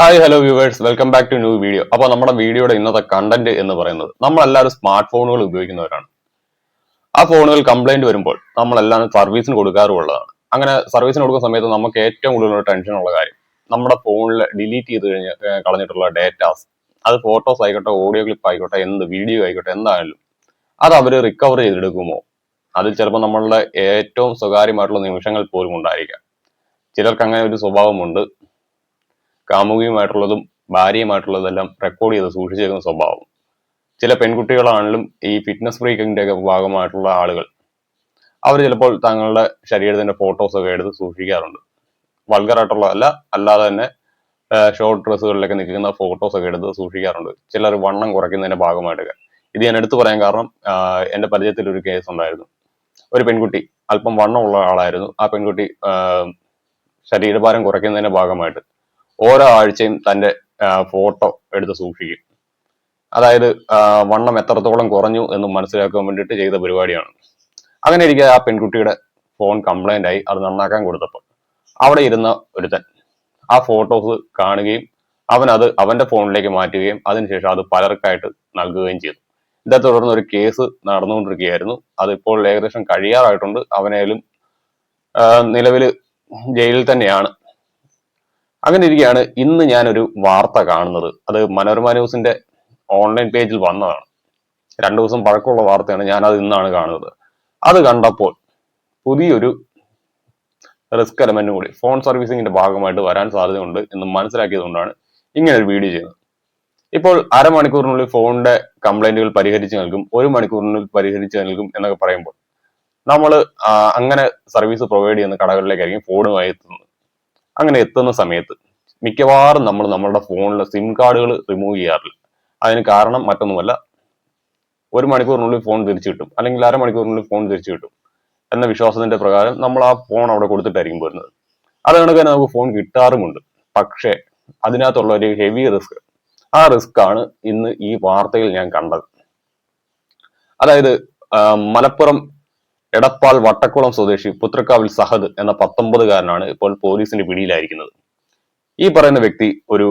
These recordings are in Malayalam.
Hi hello viewers welcome back to new video അപ്പോൾ നമ്മുടെ വീഡിയോയുടെ ഇന്നത്തെ കണ്ടന്റ് എന്ന് പറയുന്നത് നമ്മളെല്ലാവരും സ്മാർട്ട് ഫോണുകൾ ഉപയോഗിക്കുന്നവരാണ്. ആ ഫോണുകൾ കംപ്ലൈന്റ് വരുമ്പോൾ നമ്മളെല്ലാം സർവീസിന് കൊടുക്കാറുള്ളതാണ്. അങ്ങനെ സർവീസിന് കൊടുക്കുന്ന സമയത്ത് നമുക്ക് ഏറ്റവും കൂടുതൽ ഉള്ള കാര്യം നമ്മുടെ ഫോണിൽ ഡിലീറ്റ് ചെയ്ത് കഴിഞ്ഞ് കളഞ്ഞിട്ടുള്ള ഡേറ്റാസ് അത് ഫോട്ടോസ് ആയിക്കോട്ടെ ഓഡിയോ ക്ലിപ്പ് ആയിക്കോട്ടെ എന്ത് വീഡിയോ ആയിക്കോട്ടെ എന്തായാലും അത് അവർ റിക്കവർ ചെയ്തെടുക്കുമോ? അതിൽ ചിലപ്പോൾ നമ്മളുടെ ഏറ്റവും സ്വകാര്യമായിട്ടുള്ള നിമിഷങ്ങൾ പോലും ഉണ്ടായിരിക്കാം. ചിലർക്ക് അങ്ങനെ ഒരു സ്വഭാവമുണ്ട്. കാമുകിയുമായിട്ടുള്ളതും ഭാര്യയുമായിട്ടുള്ളതെല്ലാം റെക്കോർഡ് ചെയ്ത് സൂക്ഷിച്ചേക്കുന്ന സ്വഭാവം. ചില പെൺകുട്ടികളാണെങ്കിലും ഈ ഫിറ്റ്നസ് ഫ്രീക്കിന്റെ ഒക്കെ ഭാഗമായിട്ടുള്ള ആളുകൾ അവർ ചിലപ്പോൾ തങ്ങളുടെ ശരീരത്തിന്റെ ഫോട്ടോസ് ഒക്കെ എടുത്ത് സൂക്ഷിക്കാറുണ്ട്. വൾഗറായിട്ടുള്ളതല്ല അല്ലാതെ തന്നെ ഷോർട്ട് ഡ്രസ്സുകളിലൊക്കെ നിൽക്കുന്ന ഫോട്ടോസ് ഒക്കെ എടുത്ത് സൂക്ഷിക്കാറുണ്ട്. ചിലർ വണ്ണം കുറയ്ക്കുന്നതിന്റെ ഭാഗമായിട്ടൊക്കെ. ഇത് ഞാൻ എടുത്തു പറയാൻ കാരണം എന്റെ പരിചയത്തിൽ ഒരു കേസ് ഉണ്ടായിരുന്നു. ഒരു പെൺകുട്ടി അല്പം വണ്ണമുള്ള ആളായിരുന്നു. ആ പെൺകുട്ടി ശരീരഭാരം കുറയ്ക്കുന്നതിന്റെ ഭാഗമായിട്ട് ഓരോ ആഴ്ചയും തന്റെ ഫോട്ടോ എടുത്ത് സൂക്ഷിക്കും. അതായത് വണ്ണം എത്രത്തോളം കുറഞ്ഞു എന്ന് മനസ്സിലാക്കാൻ വേണ്ടിയിട്ട് ചെയ്ത പരിപാടിയാണ്. അങ്ങനെ ഇരിക്കെ ആ പെൺകുട്ടിയുടെ ഫോൺ കംപ്ലൈന്റ് ആയി അത് നന്നാക്കാൻ കൊടുത്തപ്പോൾ അവിടെ ഇരുന്ന ഒരുത്തൻ ആ ഫോട്ടോസ് കാണുകയും അവൻ അത് അവന്റെ ഫോണിലേക്ക് മാറ്റുകയും അതിനുശേഷം അത് പലർക്കായിട്ട് നൽകുകയും ചെയ്തു. ഇതേ തുടർന്ന് ഒരു കേസ് നടന്നുകൊണ്ടിരിക്കുകയായിരുന്നു. അതിപ്പോൾ ഏകദേശം കഴിയാറായിട്ടുണ്ട്. അവനേലും നിലവിൽ ജയിലിൽ തന്നെയാണ്. അങ്ങനെ ഇരിക്കുകയാണ്. ഇന്ന് ഞാനൊരു വാർത്ത കാണുന്നത്. അത് മനോരമ ന്യൂസിന്റെ ഓൺലൈൻ പേജിൽ വന്നതാണ്. രണ്ടു ദിവസം പഴക്കമുള്ള വാർത്തയാണ് ഞാൻ അത് ഇന്നാണ് കാണുന്നത്. അത് കണ്ടപ്പോൾ പുതിയൊരു റിസ്ക് എലമെന്റ് കൂടി ഫോൺ സർവീസിങ്ങിന്റെ ഭാഗമായിട്ട് വരാൻ സാധ്യതയുണ്ട് എന്ന് മനസ്സിലാക്കിയതുകൊണ്ടാണ് ഇങ്ങനെ ഒരു വീഡിയോ ചെയ്യുന്നത്. ഇപ്പോൾ അരമണിക്കൂറിനുള്ളിൽ ഫോണിന്റെ കംപ്ലൈന്റുകൾ പരിഹരിച്ചു നൽകും ഒരു മണിക്കൂറിനുള്ളിൽ പരിഹരിച്ചു നൽകും എന്നൊക്കെ പറയുമ്പോൾ നമ്മൾ അങ്ങനെ സർവീസ് പ്രൊവൈഡ് ചെയ്യുന്ന കടകളിലേക്കായിരിക്കും ഫോണുമായി എത്തുന്നത്. അങ്ങനെ എത്തുന്ന സമയത്ത് മിക്കവാറും നമ്മൾ നമ്മളുടെ ഫോണിലെ സിം കാർഡുകൾ റിമൂവ് ചെയ്യാറില്ല. അതിന് കാരണം മറ്റൊന്നുമല്ല ഒരു മണിക്കൂറിനുള്ളിൽ ഫോൺ തിരിച്ചു കിട്ടും അല്ലെങ്കിൽ അരമണിക്കൂറിനുള്ളിൽ ഫോൺ തിരിച്ചു കിട്ടും എന്ന വിശ്വാസത്തിന്റെ പ്രകാരം നമ്മൾ ആ ഫോൺ അവിടെ കൊടുത്തിട്ടായിരിക്കും വരുന്നത്. അത് കണക്ക് തന്നെ നമുക്ക് ഫോൺ കിട്ടാറുമുണ്ട്. പക്ഷേ അതിനകത്തുള്ള ഒരു ഹെവി റിസ്ക് ആ റിസ്ക് ആണ് ഇന്ന് ഈ വാർത്തയിൽ ഞാൻ കണ്ടത്. അതായത് മലപ്പുറം എടപ്പാൾ വട്ടക്കുളം സ്വദേശി പുത്രക്കാവിൽ സഹദ് എന്ന പത്തൊമ്പതുകാരനാണ് ഇപ്പോൾ പോലീസിന്റെ പിടിയിലായിരിക്കുന്നത്. ഈ പറയുന്ന വ്യക്തി ഒരു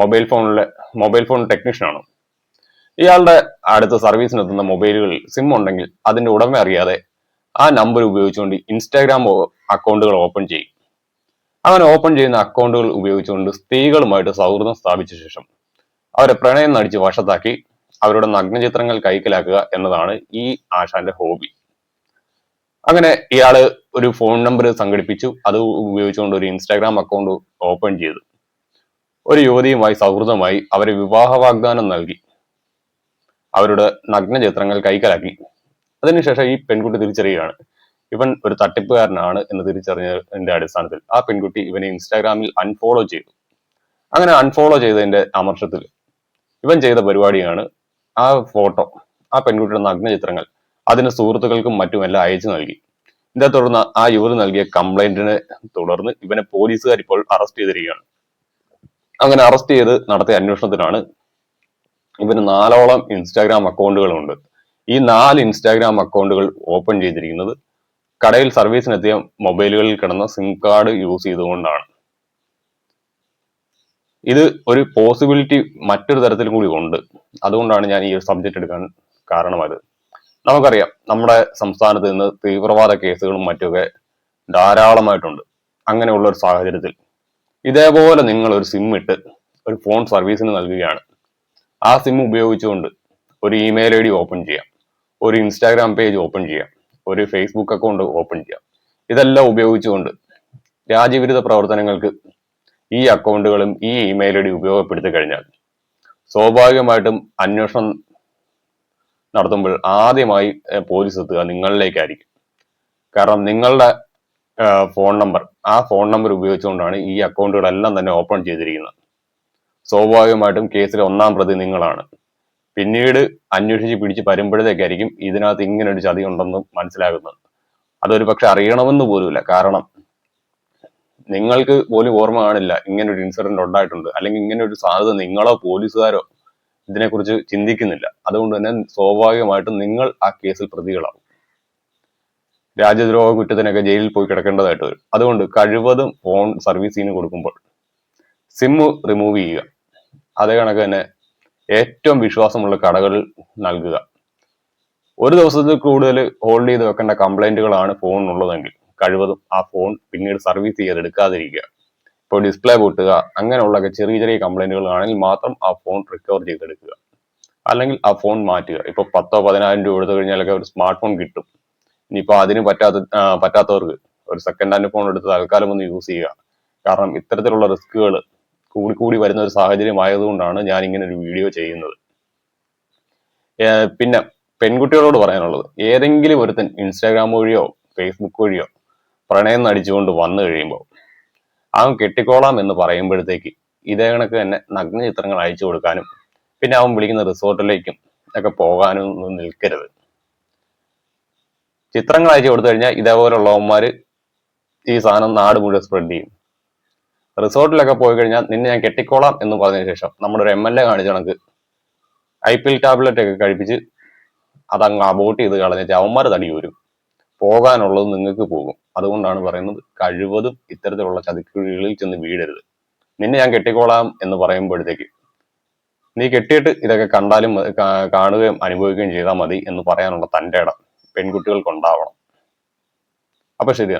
മൊബൈൽ ഫോണിലെ മൊബൈൽ ഫോൺ ടെക്നീഷ്യനാണ് ഇയാളുടെ അടുത്ത സർവീസിനെത്തുന്ന മൊബൈലുകളിൽ സിം ഉണ്ടെങ്കിൽ അതിന്റെ ഉടമ അറിയാതെ ആ നമ്പർ ഉപയോഗിച്ചുകൊണ്ട് ഇൻസ്റ്റാഗ്രാം അക്കൗണ്ടുകൾ ഓപ്പൺ ചെയ്യും. അങ്ങനെ ഓപ്പൺ ചെയ്യുന്ന അക്കൗണ്ടുകൾ ഉപയോഗിച്ചുകൊണ്ട് സ്ത്രീകളുമായിട്ട് സൗഹൃദം സ്ഥാപിച്ച ശേഷം അവരെ പ്രണയം നടിച്ച് വശത്താക്കി അവരുടെ നഗ്നചിത്രങ്ങൾ കൈക്കലാക്കുക എന്നതാണ് ഈ ആശാന്റെ ഹോബി. അങ്ങനെ ഇയാൾ ഒരു ഫോൺ നമ്പർ സംഘടിപ്പിച്ചു. അത് ഉപയോഗിച്ചുകൊണ്ട് ഒരു ഇൻസ്റ്റാഗ്രാം അക്കൗണ്ട് ഓപ്പൺ ചെയ്തു. ഒരു യുവതിയുമായി സൗഹൃദമായി അവരെ വിവാഹ വാഗ്ദാനം നൽകി. അവരുടെ നഗ്ന ചിത്രങ്ങൾ കൈക്കലാക്കി. അതിനുശേഷം ഈ പെൺകുട്ടി തിരിച്ചറിയുകയാണ്. ഇവൻ ഒരു തട്ടിപ്പുകാരനാണ് എന്ന് തിരിച്ചറിഞ്ഞതിന്റെ അടിസ്ഥാനത്തിൽ ആ പെൺകുട്ടി ഇവനെ ഇൻസ്റ്റാഗ്രാമിൽ അൺഫോളോ ചെയ്തു. അങ്ങനെ അൺഫോളോ ചെയ്തതിന്റെ അമർഷത്തിൽ ഇവൻ ചെയ്ത പരിപാടിയാണ് ആ ഫോട്ടോ ആ പെൺകുട്ടിയുടെ നഗ്ന ചിത്രങ്ങൾ. അതിന് സുഹൃത്തുക്കൾക്കും മറ്റുമെല്ലാം അയച്ചു നൽകി. ഇതേ തുടർന്ന് ആ യുവതി നൽകിയ കംപ്ലൈന്റിനെ തുടർന്ന് ഇവനെ പോലീസുകാർ ഇപ്പോൾ അറസ്റ്റ് ചെയ്തിരിക്കുകയാണ്. അങ്ങനെ അറസ്റ്റ് ചെയ്ത് നടത്തിയ അന്വേഷണത്തിലാണ് ഇവന് നാലോളം ഇൻസ്റ്റാഗ്രാം അക്കൗണ്ടുകളുണ്ട്. ഈ നാല് ഇൻസ്റ്റാഗ്രാം അക്കൗണ്ടുകൾ ഓപ്പൺ ചെയ്തിരിക്കുന്നത് കടയിൽ സർവീസിനെത്തിയ മൊബൈലുകളിൽ കിടന്ന സിം കാർഡ് യൂസ് ചെയ്തുകൊണ്ടാണ്. ഇത് ഒരു പോസിബിലിറ്റി മറ്റൊരു തരത്തിലും കൂടി ഉണ്ട്. അതുകൊണ്ടാണ് ഞാൻ ഈ സബ്ജക്റ്റ് എടുക്കാൻ കാരണമായത്. നമുക്കറിയാം നമ്മുടെ സംസ്ഥാനത്ത് നിന്ന് തീവ്രവാദ കേസുകളും മറ്റുമൊക്കെ ധാരാളമായിട്ടുണ്ട്. അങ്ങനെയുള്ള ഒരു സാഹചര്യത്തിൽ ഇതേപോലെ നിങ്ങൾ ഒരു സിം ഇട്ട് ഒരു ഫോൺ സർവീസിന് നൽകുകയാണ്. ആ സിം ഉപയോഗിച്ചുകൊണ്ട് ഒരു ഇമെയിൽ ഐ ഡി ഓപ്പൺ ചെയ്യാം. ഒരു ഇൻസ്റ്റാഗ്രാം പേജ് ഓപ്പൺ ചെയ്യാം. ഒരു ഫേസ്ബുക്ക് അക്കൗണ്ട് ഓപ്പൺ ചെയ്യാം. ഇതെല്ലാം ഉപയോഗിച്ചുകൊണ്ട് രാജ്യവിരുദ്ധ പ്രവർത്തനങ്ങൾക്ക് ഈ അക്കൗണ്ടുകളും ഈ ഇമെയിൽ ഐ ഡി ഉപയോഗപ്പെടുത്തി കഴിഞ്ഞാൽ സ്വാഭാവികമായിട്ടും അന്വേഷണം നടത്തുമ്പോൾ ആദ്യമായി പോലീസ് എത്തുക നിങ്ങളിലേക്കായിരിക്കും. കാരണം നിങ്ങളുടെ ഫോൺ നമ്പർ ആ ഫോൺ നമ്പർ ഉപയോഗിച്ചുകൊണ്ടാണ് ഈ അക്കൗണ്ടുകളെല്ലാം തന്നെ ഓപ്പൺ ചെയ്തിരിക്കുന്നത്. സ്വാഭാവികമായിട്ടും കേസിലെ ഒന്നാം പ്രതി നിങ്ങളാണ്. പിന്നീട് അന്വേഷിച്ച് പിടിച്ച് വരുമ്പോഴത്തേക്കായിരിക്കും ഇതിനകത്ത് ഇങ്ങനെ ഒരു ചതി ഉണ്ടെന്ന് മനസ്സിലാകുന്നത്. അതൊരു പക്ഷെ അറിയണമെന്ന് പോലുമില്ല. കാരണം നിങ്ങൾക്ക് പോലും ഓർമ്മ കാണില്ല ഇങ്ങനെ ഒരു ഇൻസിഡന്റ് ഉണ്ടായിട്ടുണ്ട്. അല്ലെങ്കിൽ ഇങ്ങനെ ഒരു സാധ്യത നിങ്ങളോ പോലീസുകാരോ ഇതിനെക്കുറിച്ച് ചിന്തിക്കുന്നില്ല. അതുകൊണ്ട് തന്നെ സ്വാഭാവികമായിട്ടും നിങ്ങൾ ആ കേസിൽ പ്രതികളാവും. രാജ്യദ്രോഹ കുറ്റത്തിനൊക്കെ ജയിലിൽ പോയി കിടക്കേണ്ടതായിട്ട് വരും. അതുകൊണ്ട് കഴിവതും ഫോൺ സർവീസിന് കൊടുക്കുമ്പോൾ സിമ്മ് റിമൂവ് ചെയ്യുക. അതേ കണക്ക് തന്നെ ഏറ്റവും വിശ്വാസമുള്ള കടകളിൽ നൽകുക. ഒരു ദിവസത്തിൽ കൂടുതൽ ഹോൾഡ് ചെയ്ത് വെക്കേണ്ട കംപ്ലൈന്റുകളാണ് ഫോണിനുള്ളതെങ്കിൽ കഴിവതും ആ ഫോൺ പിന്നീട് സർവീസ് ചെയ്ത് എടുക്കാതിരിക്കുക. ഇപ്പോൾ ഡിസ്പ്ലേ പൊട്ടുക അങ്ങനെയുള്ള ചെറിയ ചെറിയ കംപ്ലൈന്റുകൾ ആണെങ്കിൽ മാത്രം ആ ഫോൺ റിക്കവർ ചെയ്തെടുക്കുക. അല്ലെങ്കിൽ ആ ഫോൺ മാറ്റുക. ഇപ്പൊ പത്തോ പതിനായിരം രൂപ എടുത്തു കഴിഞ്ഞാലൊക്കെ ഒരു സ്മാർട്ട് ഫോൺ കിട്ടും. ഇനിയിപ്പോ അതിന് പറ്റാത്ത പറ്റാത്തവർക്ക് ഒരു സെക്കൻഡ് ഹാൻഡ് ഫോൺ എടുത്ത് തൽക്കാലം ഒന്ന് യൂസ് ചെയ്യുക. കാരണം ഇത്തരത്തിലുള്ള റിസ്കുകൾ കൂടി കൂടി വരുന്ന ഒരു സാഹചര്യം ആയതുകൊണ്ടാണ് ഞാൻ ഇങ്ങനെ ഒരു വീഡിയോ ചെയ്യുന്നത്. പിന്നെ പെൺകുട്ടികളോട് പറയാനുള്ളത്. ഏതെങ്കിലും ഒരുത്തൻ ഇൻസ്റ്റാഗ്രാം വഴിയോ ഫേസ്ബുക്ക് വഴിയോ പ്രണയം നടിച്ചുകൊണ്ട് വന്നു കഴിയുമ്പോൾ അവൻ കെട്ടിക്കോളാം എന്ന് പറയുമ്പോഴത്തേക്ക് ഇതേ കണക്ക് തന്നെ നഗ്ന ചിത്രങ്ങൾ അയച്ചു കൊടുക്കാനും പിന്നെ അവൻ വിളിക്കുന്ന റിസോർട്ടിലേക്കും ഒക്കെ പോകാനും ഒന്നും നിൽക്കരുത്. ചിത്രങ്ങൾ അയച്ചു കൊടുത്തു കഴിഞ്ഞാൽ ഇതേപോലുള്ളവന്മാർ ഈ സാധനം നാട് മുഴുവൻ സ്പ്രെഡ് ചെയ്യും. റിസോർട്ടിലൊക്കെ പോയി കഴിഞ്ഞാൽ നിന്നെ ഞാൻ കെട്ടിക്കോളാം എന്ന് പറഞ്ഞ ശേഷം നമ്മുടെ ഒരു എം എൽ എ കാണിച്ച കണക്ക് ഐ പി എൽ ടാബ്ലറ്റ് ഒക്കെ കഴിപ്പിച്ച് അതങ്ങ് അബോട്ട് ചെയ്ത് കളഞ്ഞിട്ട് അവന്മാർ തടി വരും പോകാനുള്ളത് നിങ്ങൾക്ക് പോകും. അതുകൊണ്ടാണ് പറയുന്നത് കഴിവതും ഇത്തരത്തിലുള്ള ചതിക്കുഴികളിൽ ചെന്ന് വീഴരുത്. നിന്നെ ഞാൻ കെട്ടിക്കോളാം എന്ന് പറയുമ്പോഴത്തേക്ക് നീ കെട്ടിയിട്ട് ഇതൊക്കെ കണ്ടാലും കാണുകയും അനുഭവിക്കുകയും ചെയ്താൽ മതി എന്ന് പറയാനുള്ള തന്റെ ഇടം പെൺകുട്ടികൾക്ക് ഉണ്ടാവണം അപ്പൊ ശരി